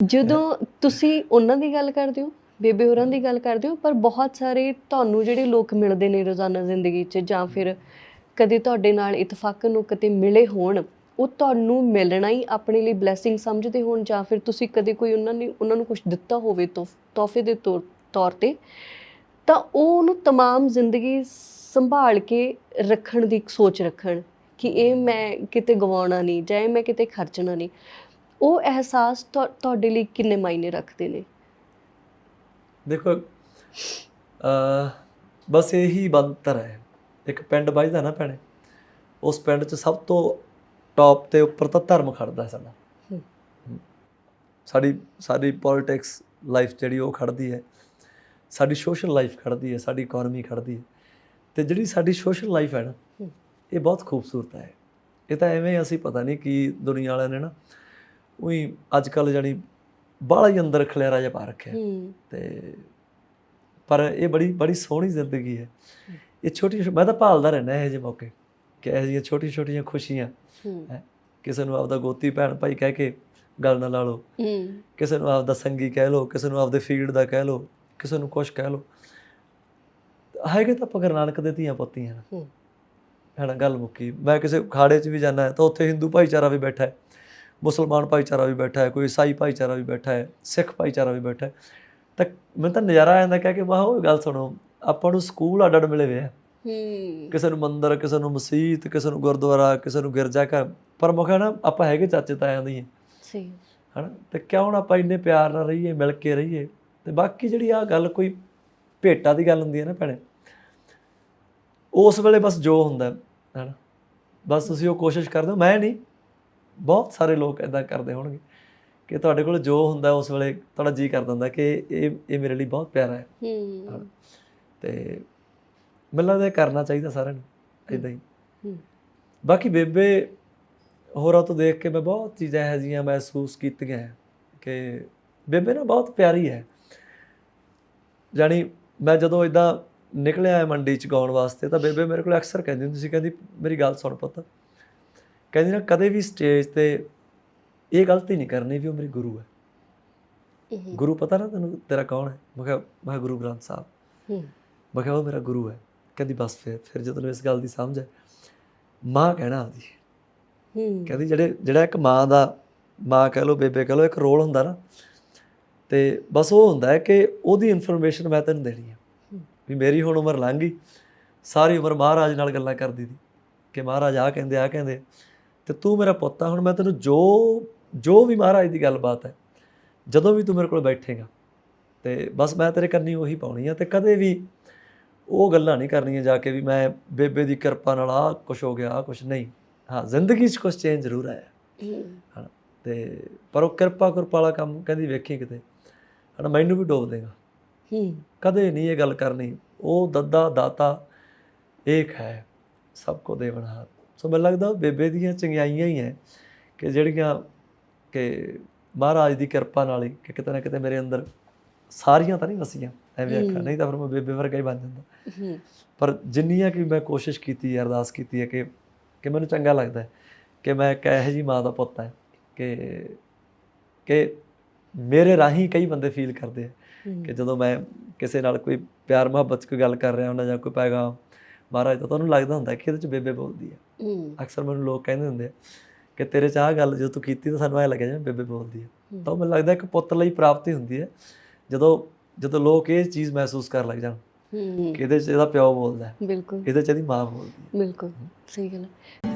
ਜਦੋਂ ਤੁਸੀਂ ਉਹਨਾਂ ਦੀ ਗੱਲ ਕਰਦੇ ਹੋ ਬੇਬੇ ਹੋਰਾਂ ਦੀ ਗੱਲ ਕਰਦੇ ਹੋ ਪਰ ਬਹੁਤ ਸਾਰੇ ਤੁਹਾਨੂੰ ਜਿਹੜੇ ਲੋਕ ਮਿਲਦੇ ਨੇ ਰੋਜ਼ਾਨਾ ਜ਼ਿੰਦਗੀ 'ਚ ਜਾਂ ਫਿਰ ਕਦੇ ਤੁਹਾਡੇ ਨਾਲ ਇਤਫਾਕਨ ਨੂੰ ਕਿਤੇ ਮਿਲੇ ਹੋਣ ਉਹ ਤੁਹਾਨੂੰ ਮਿਲਣਾ ਹੀ ਆਪਣੇ ਲਈ ਬਲੇਸਿੰਗ ਸਮਝਦੇ ਹੋਣ ਜਾਂ ਫਿਰ ਤੁਸੀਂ ਕਦੇ ਕੋਈ ਉਹਨਾਂ ਨੇ ਉਹਨਾਂ ਨੂੰ ਕੁਝ ਦਿੱਤਾ ਹੋਵੇ ਤੋਹਫ- ਤੋਹਫੇ ਦੇ ਤੌਰ ਤੌਰ ਤੇ ਤਾਂ ਉਹ ਉਹਨੂੰ तमाम ਜ਼ਿੰਦਗੀ ਸੰਭਾਲ ਕੇ ਰੱਖਣ ਦੀ ਇੱਕ ਸੋਚ ਰੱਖਣ ਕਿ ਇਹ ਮੈਂ ਕਿਤੇ ਗਵਾਉਣਾ ਨਹੀਂ ਜਾਂ ਇਹ ਮੈਂ ਕਿਤੇ ਖਰਚਣਾ ਨਹੀਂ ਉਹ ਅਹਿਸਾਸ ਤੁਹਾ- ਤੁਹਾਡੇ ਲਈ ਕਿੰਨੇ ਮਾਇਨੇ ਰੱਖਦੇ ਨੇ? ਦੇਖੋ ਅ ਬਸ ਇਹੀ ਬੰਤਰ ਹੈ। ਇੱਕ ਪਿੰਡ ਵੱਜਦਾ ਨਾ ਭੈਣੇ ਉਸ ਪਿੰਡ 'ਚ ਸਭ ਤੋਂ ਟੌਪ ਤੇ ਉੱਪਰ ਤਾਂ ਧਰਮ ਖੜਦਾ ਹੈ। ਸਾਡਾ। ਸਾਡੀ ਸਾਡੀ ਪੋਲਿਟਿਕਸ ਲਾਈਫ ਜਿਹੜੀ ਉਹ ਖੜਦੀ ਹੈ। ਸਾਡੀ ਸੋਸ਼ਲ ਲਾਈਫ ਖੜਦੀ ਹੈ ਸਾਡੀ ਇਕਨੋਮੀ ਖੜਦੀ ਹੈ। ਤੇ ਜਿਹੜੀ ਸਾਡੀ ਸੋਸ਼ਲ ਲਾਈਫ ਹੈ ਨਾ। ਇਹ ਬਹੁਤ ਖੂਬਸੂਰਤ ਹੈ। ਇਹ ਤਾਂ ਐਵੇਂ ਅਸੀਂ ਪਤਾ ਨਹੀਂ ਕੀ ਦੁਨੀਆ ਵਾਲਿਆਂ ਨੇ ਨਾ ਉਹੀ ਅੱਜ ਕੱਲ ਜਾਨੀ ਬਾਹਲਾ ਹੀ ਅੰਦਰ ਖਲਿਆਰਾ ਜਿਹਾ ਪਾ ਰੱਖਿਆ। ਤੇ ਪਰ ਇਹ ਬੜੀ ਬੜੀ ਸੋਹਣੀ ਜ਼ਿੰਦਗੀ ਹੈ। ਇਹ ਛੋਟੀ ਮੈਂ ਤਾਂ ਭਾਲਦਾ ਰਹਿਣਾ ਇਹ ਜਿਹੇ ਮੌਕੇ ਕਿ ਇਹ ਜਿਹੀਆਂ ਛੋਟੀ ਛੋਟੀਆਂ ਖੁਸ਼ੀਆਂ। ਕਿਸੇ ਨੂੰ ਆਪਦਾ ਗੋਤੀ ਭੈਣ ਭਾਈ ਕਹਿ ਕੇ ਗੱਲ ਨਾ ਲਾ ਲਓ। ਕਿਸੇ ਨੂੰ ਆਪਦਾ ਸੰਗੀ ਕਹਿ ਲਓ ਕਿਸੇ ਨੂੰ ਆਪਦੇ ਫੀਲਡ ਦਾ ਕਹਿ ਲਓ ਕਿਸੇ ਨੂੰ ਕੁਛ ਕਹਿ ਲਓ। ਹੈਗੇ ਤਾਂ ਆਪਾਂ ਗੁਰੂ ਨਾਨਕ ਦੇ ਧੀਆਂ ਪੁੱਤੀਆਂ ਹੈਨਾ ਗੱਲ ਮੁੱਕੀ। ਮੈਂ ਕਿਸੇ ਖਾੜੇ 'ਚ ਵੀ ਜਾਣਾ ਤਾਂ ਉੱਥੇ ਹਿੰਦੂ ਭਾਈਚਾਰਾ ਵੀ ਬੈਠਾ ਹੈ। ਮੁਸਲਮਾਨ ਭਾਈਚਾਰਾ ਵੀ ਬੈਠਾ ਹੈ ਕੋਈ ਈਸਾਈ ਭਾਈਚਾਰਾ ਵੀ ਬੈਠਾ ਹੈ ਸਿੱਖ ਭਾਈਚਾਰਾ ਵੀ ਬੈਠਾ ਹੈ। ਤਾਂ ਮੈਨੂੰ ਤਾਂ ਨਜ਼ਾਰਾ ਆ ਜਾਂਦਾ ਕਹਿ ਕੇ ਵਾਹ ਉਹ ਗੱਲ ਸੁਣੋ ਆਪਾਂ ਨੂੰ ਸਕੂਲ ਅੱਡ ਅੱਡ ਮਿਲੇ ਹੋਏ ਆ। ਹੂੰ। ਕਿਸੇ ਨੂੰ ਮੰਦਿਰ ਕਿਸੇ ਨੂੰ ਮਸਜਿਦ ਕਿਸੇ ਨੂੰ ਗੁਰਦੁਆਰਾ ਕਿਸੇ ਨੂੰ ਗਿਰਜਾ ਘਰ ਪਰ ਮੈਂ ਕਿਹਾ ਨਾ ਆਪਾਂ ਹੈਗੇ ਚਾਚੇ ਤਾਇਆਂ ਦੀ ਸਹੀ। ਹਨਾ? ਤੇ ਕਿਉਂ ਨਾ ਆਪਾਂ ਇੰਨੇ ਪਿਆਰ ਨਾਲ ਰਹੀਏ ਮਿਲ ਕੇ ਰਹੀਏ? ਤੇ ਬਾਕੀ ਜਿਹੜੀ ਆ ਗੱਲ ਕੋਈ ਭੇਟਾ ਦੀ ਗੱਲ ਹੁੰਦੀ ਹੈ ਨਾ ਭੈਣੇ ਉਸ ਵੇਲੇ ਬਸ ਜੋ ਹੁੰਦਾ ਹੈ ਹਨਾ? ਬਸ ਤੁਸੀਂ ਉਹ ਕੋਸ਼ਿਸ਼ ਕਰਦੇ ਹੋ ਮੈਂ ਨਹੀਂ। ਬਹੁਤ ਸਾਰੇ ਲੋਕ ਇਦਾਂ ਕਰਦੇ ਹੋਣਗੇ ਕਿ ਤੁਹਾਡੇ ਕੋਲ ਜੋ ਹੁੰਦਾ ਉਸ ਵੇਲੇ ਤੁਹਾਡਾ ਜੀ ਕਰਦਾ ਹੁੰਦਾ ਕਿ ਇਹ ਇਹ ਮੇਰੇ ਲਈ ਬਹੁਤ ਪਿਆਰਾ ਹੈ। ਹੂੰ। ਤੇ ਮੈਨੂੰ ਇਹ ਕਰਨਾ ਚਾਹੀਦਾ ਸਾਰਿਆਂ ਨੂੰ ਇਦਾਂ ਹੀ। ਹੂੰ। ਬਾਕੀ ਬੇਬੇ ਹੋਰਾਂ ਤੋਂ ਦੇਖ ਕੇ ਮੈਂ ਬਹੁਤ ਚੀਜ਼ਾਂ ਇਹੋ ਜਿਹੀਆਂ ਮਹਿਸੂਸ ਕੀਤੀਆਂ ਹੈ ਕਿ ਬੇਬੇ ਨਾ ਬਹੁਤ ਪਿਆਰੀ ਹੈ। ਜਾਣੀ ਮੈਂ ਜਦੋਂ ਇਦਾਂ ਨਿਕਲਿਆ ਮੰਡੀ ਚ ਗਾਉਣ ਵਾਸਤੇ ਤਾਂ ਬੇਬੇ ਮੇਰੇ ਕੋਲ ਅਕਸਰ ਕਹਿੰਦੀ ਹੁੰਦੀ ਸੀ ਕਹਿੰਦੀ ਮੇਰੀ ਗੱਲ ਸੁਣ ਪੁੱਤ। ਕਹਿੰਦੀ ਨਾ ਕਦੇ ਵੀ ਸਟੇਜ ਤੇ ਇਹ ਗਲਤੀ ਨਹੀਂ ਕਰਨੀ ਵੀ ਉਹ ਮੇਰੀ ਗੁਰੂ ਹੈ। ਗੁਰੂ ਪਤਾ ਨਾ ਤੈਨੂੰ ਤੇਰਾ ਕੌਣ ਹੈ? ਮੈਂ ਕਿਹਾ ਮੈਂ ਗੁਰੂ ਗ੍ਰੰਥ ਸਾਹਿਬ। ਹੂੰ। ਮੈਂ ਕਿਹਾ ਉਹ ਮੇਰਾ ਗੁਰੂ ਹੈ। ਕਹਿੰਦੀ ਬਸ ਫਿਰ ਫਿਰ ਜਦੋਂ ਇਸ ਗੱਲ ਦੀ ਸਮਝ ਹੈ ਮਾਂ ਕਹਿਣਾ ਆਉਂਦੀ ਹੂੰ। ਕਹਿੰਦੀ ਜਿਹੜੇ ਜਿਹੜਾ ਇੱਕ ਮਾਂ ਦਾ ਮਾਂ ਕਹਿ ਲਓ ਬੇਬੇ ਕਹਿ ਲਓ ਇੱਕ ਰੋਲ ਹੁੰਦਾ ਨਾ ਤੇ ਬਸ ਉਹ ਹੁੰਦਾ ਹੈ ਕਿ ਉਹਦੀ ਇਨਫੋਰਮੇਸ਼ਨ ਮੈਂ ਤੈਨੂੰ ਦੇਣੀ ਹੈ। ਹੂੰ। ਵੀ ਮੇਰੀ ਹੁਣ ਉਮਰ ਲੰਘ ਗਈ ਸਾਰੀ ਉਮਰ ਮਹਾਰਾਜ ਨਾਲ ਗੱਲਾਂ ਕਰਦੀ ਸੀ ਕਿ ਮਹਾਰਾਜ ਆ ਕਹਿੰਦੇ ਆ ਕਹਿੰਦੇ। ਤੇ ਤੂੰ ਮੇਰਾ ਪੁੱਤ ਆ ਹੁਣ ਮੈਂ ਤੈਨੂੰ ਜੋ ਜੋ ਵੀ ਮਹਾਰਾਜ ਦੀ ਗੱਲਬਾਤ ਹੈ ਜਦੋਂ ਵੀ ਤੂੰ ਮੇਰੇ ਕੋਲ ਬੈਠੇਗਾ ਤੇ ਬਸ ਮੈਂ ਤੇਰੇ ਕੰਨੀ ਉਹੀ ਪਾਉਣੀ ਆ ਤੇ ਕਦੇ ਵੀ ਉਹ ਗੱਲਾਂ ਨਹੀਂ ਕਰਨੀਆਂ ਜਾ ਕੇ ਵੀ ਮੈਂ ਬੇਬੇ ਦੀ ਕਿਰਪਾ ਨਾਲ ਆ ਕੁਝ ਹੋ ਗਿਆ ਆ ਕੁਝ ਨਹੀਂ। ਹਾਂ ਜ਼ਿੰਦਗੀ 'ਚ ਕੁਝ ਚੇਂਜ ਜ਼ਰੂਰ ਆਇਆ। ਹੂੰ। ਤੇ ਪਰ ਉਹ ਕਿਰਪਾ ਕਿਰਪਾ ਵਾਲਾ ਕੰਮ ਕਹਿੰਦੀ ਵੇਖੀ ਕਿਤੇ ਹਨਾ ਮੈਨੂੰ ਵੀ ਡੋਬ ਦੇਗਾ। ਹੂੰ। ਕਦੇ ਨਹੀਂ ਇਹ ਗੱਲ ਕਰਨੀ ਉਹ ਦੱਦਾ ਦਾਤਾ ਏਕ ਹੈ ਸਭ ਕੋ ਦੇਵਨਹਾਰ ਸੋ ਮੈਨੂੰ ਲੱਗਦਾ ਬੇਬੇ ਦੀਆਂ ਚੰਗਿਆਈਆਂ ਹੀ ਹੈ ਕਿ ਜਿਹੜੀਆਂ ਕਿ ਮਹਾਰਾਜ ਦੀ ਕਿਰਪਾ ਨਾਲ ਹੀ ਕਿ ਕਿਤੇ ਨਾ ਕਿਤੇ ਮੇਰੇ ਅੰਦਰ ਸਾਰੀਆਂ ਤਾਂ ਨਹੀਂ ਵਸੀਆਂ ਐਵੇਂ ਆਖਾਂ। ਨਹੀਂ ਤਾਂ ਫਿਰ ਮੈਂ ਬੇਬੇ ਵਰਗਾ ਹੀ ਬਣ ਜਾਂਦਾ। ਪਰ ਜਿੰਨੀਆਂ ਕਿ ਮੈਂ ਕੋਸ਼ਿਸ਼ ਕੀਤੀ ਹੈ ਅਰਦਾਸ ਕੀਤੀ ਹੈ ਕਿ ਕਿ ਮੈਨੂੰ ਚੰਗਾ ਲੱਗਦਾ ਹੈ ਕਿ ਮੈਂ ਇੱਕ ਇਹੋ ਜੀ ਮਾਂ ਦਾ ਪੁੱਤ ਹੈ ਕਿ ਕਿ ਮੇਰੇ ਰਾਹੀਂ ਕਈ ਬੰਦੇ ਫੀਲ ਕਰਦੇ ਆ ਕਿ ਜਦੋਂ ਮੈਂ ਕਿਸੇ ਨਾਲ ਕੋਈ ਪਿਆਰ ਮੁਹੱਬਤ 'ਚ ਕੋਈ ਗੱਲ ਕਰ ਰਿਹਾ ਹੁੰਦਾ ਜਾਂ ਕੋਈ ਪੈਗਾਮ ਮਹਾਰਾਜ ਤਾਂ ਤੁਹਾਨੂੰ ਲੱਗਦਾ ਹੁੰਦਾ ਕਿ ਇਹਦੇ 'ਚ ਬੇਬੇ ਬੋਲਦੀ ਹੈ। ਅਕਸਰ ਮੈਨੂੰ ਲੋਕ ਕਹਿੰਦੇ ਹੁੰਦੇ ਆ ਕਿ ਤੇਰੇ 'ਚ ਆਹ ਗੱਲ ਜਦੋਂ ਤੂੰ ਕੀਤੀ ਤਾਂ ਸਾਨੂੰ ਐ ਲੱਗਿਆ ਜਿਵੇਂ ਬੇਬੇ ਬੋਲਦੀ ਹੈ। ਤਾਂ ਮੈਨੂੰ ਲੱਗਦਾ ਇੱਕ ਪੁੱਤ ਲਈ ਪ੍ਰਾਪਤੀ ਹੁੰਦੀ ਹੈ ਜਦੋਂ ਜਦੋਂ ਲੋਕ ਇਹ ਚੀਜ਼ ਮਹਿਸੂਸ ਕਰਨ ਲੱਗ ਜਾਣ ਹੂੰ। ਕਿ ਇਹਦੇ 'ਚ ਇਹਦਾ ਪਿਓ ਬੋਲਦਾ ਹੈ ਬਿਲਕੁਲ। ਇਹਦੇ 'ਚ ਇਹਦੀ ਮਾਂ ਬੋਲਦੀ ਹੈ। ਬਿਲਕੁਲ ਸਹੀ ਗੱਲ ਹੈ